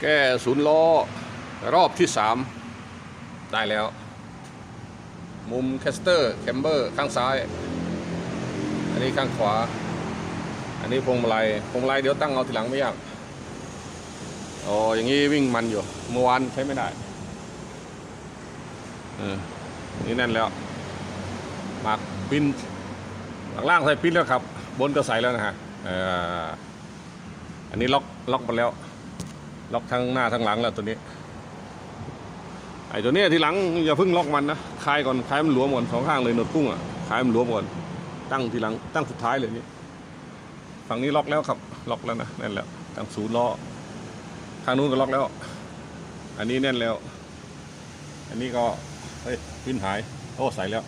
แก้ศูนย์ล้อรอบที่สามได้แล้ว มุมแคสเตอร์แคมเบอร์ข้างซ้าย อันนี้ข้างขวา อันนี้พวงมาลัยพวงมาลัยเดี๋ยวตั้งเอาทีหลังไม่ยากอ๋ออย่างนี้วิ่งมันอยู่เมื่อวานใช้ไม่ได้เออนี่แน่นแล้วมากปิ้นข้างล่างใส่ปิ้นแล้วครับ บนก็ใส่แล้วนะฮะอ,อ,อันนี้ล็อกล็อกหมดแล้ว ล็อกทั้งหน้าทั้งหลังแล้วตัวนี้ ไอ้ตัวนี้ทีหลังอย่าเพิ่งล็อกมันนะคลายก่อนคลายมันหลวมก่อนสองข้างเลยหนวดกุ้งอะคลายมันหลวมก่อนตั้งทีหลังตั้งสุดท้ายเลยนี่ฝั่งนี้ล็อกแล้วครับ ล็อกแล้วนะแน่นแล้วตั้งศูนย์ล้อทางนู้นก็ล็อกแล้ว อันนี้แน่นแล้ว อันนี้ก็เฮ้ยพินหายโอ้ใส่แล้ว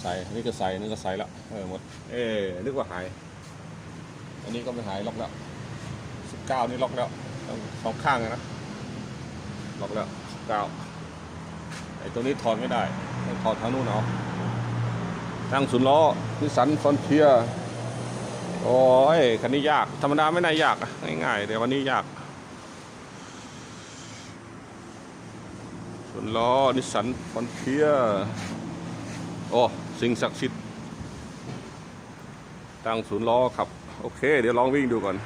ใส่นนี้ก็ใส่นี่ก็ใส่แล้วเออหมดเอ๊นึกว่าหาย อันนี้ก็ไม่หายล็อกแล้วสิบเก้านี่ล็อกแล้ว สองข้างนะล็อกแล้วก้าไอ้ตัวนี้ถอดไม่ได้ต้องถอดทางนู้นเอาตั้งศูนย์ล้อนิสันฟอนเทียโอ้ยคันนี้ยาก ธรรมดาไม่น่ายากง่ายๆแต่วันนี้ยากศูนย์ล้อนิสสันฟอนเทียโอ้สิ่งศักดิ์สิทธิ์ตั้งศูนย์ล้อครับ โอเค เดี๋ยวลองวิ่งดูก่อน